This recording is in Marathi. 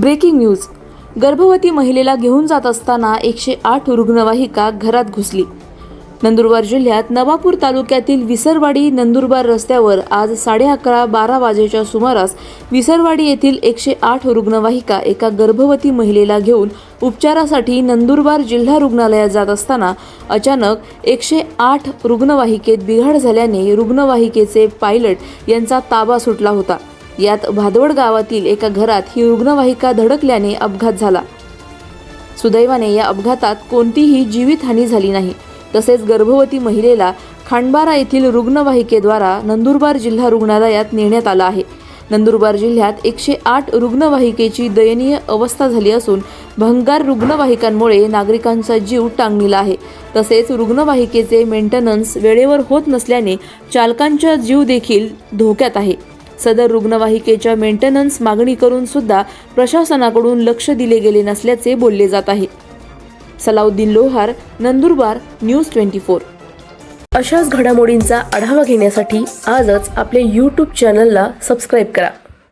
Breaking news. गर्भवती महिलेला घेऊन जात असताना एकशे आठ रुग्णवाहिका घरात घुसली. नंदुरबार जिल्ह्यात नवापूर तालुक्यातील विसरवाडी नंदुरबार रस्त्यावर आज साडे अकरा बारा वाजेच्या सुमारास विसरवाडी येथील एकशे आठ रुग्णवाहिका एका गर्भवती महिलेला घेऊन उपचारासाठी नंदुरबार जिल्हा रुग्णालयात जात असताना अचानक एकशे आठ रुग्णवाहिकेत बिघाड झाल्याने रुग्णवाहिकेचे पायलट यांचा ताबा सुटला होता. यात भादवड गावातील एका घरात ही रुग्णवाहिका धडकल्याने अपघात झाला. सुदैवाने या अपघातात कोणतीही जीवितहानी झाली नाही. तसेच गर्भवती महिलेला खांडबारा येथील रुग्णवाहिकेद्वारा नंदुरबार जिल्हा रुग्णालयात नेण्यात आलं आहे. नंदुरबार जिल्ह्यात एकशे आठ रुग्णवाहिकेची दयनीय अवस्था झाली असून भंगार रुग्णवाहिकांमुळे नागरिकांचा जीव टांगलेला आहे. तसेच रुग्णवाहिकेचे मेंटेनन्स वेळेवर होत नसल्याने चालकांचा जीव देखील धोक्यात आहे. सदर रुग्णवाहिकेच्या मेंटेनन्स मागणी करून सुद्धा प्रशासनाकडून लक्ष दिले गेले नसल्याचे बोलले जात आहे. Salauddin Lohar Nandurbar news twenty four. अशाच घडामोडींचा आढावा घेण्यासाठी आजच आपल्या यूट्यूब चॅनलला सबस्क्राईब करा.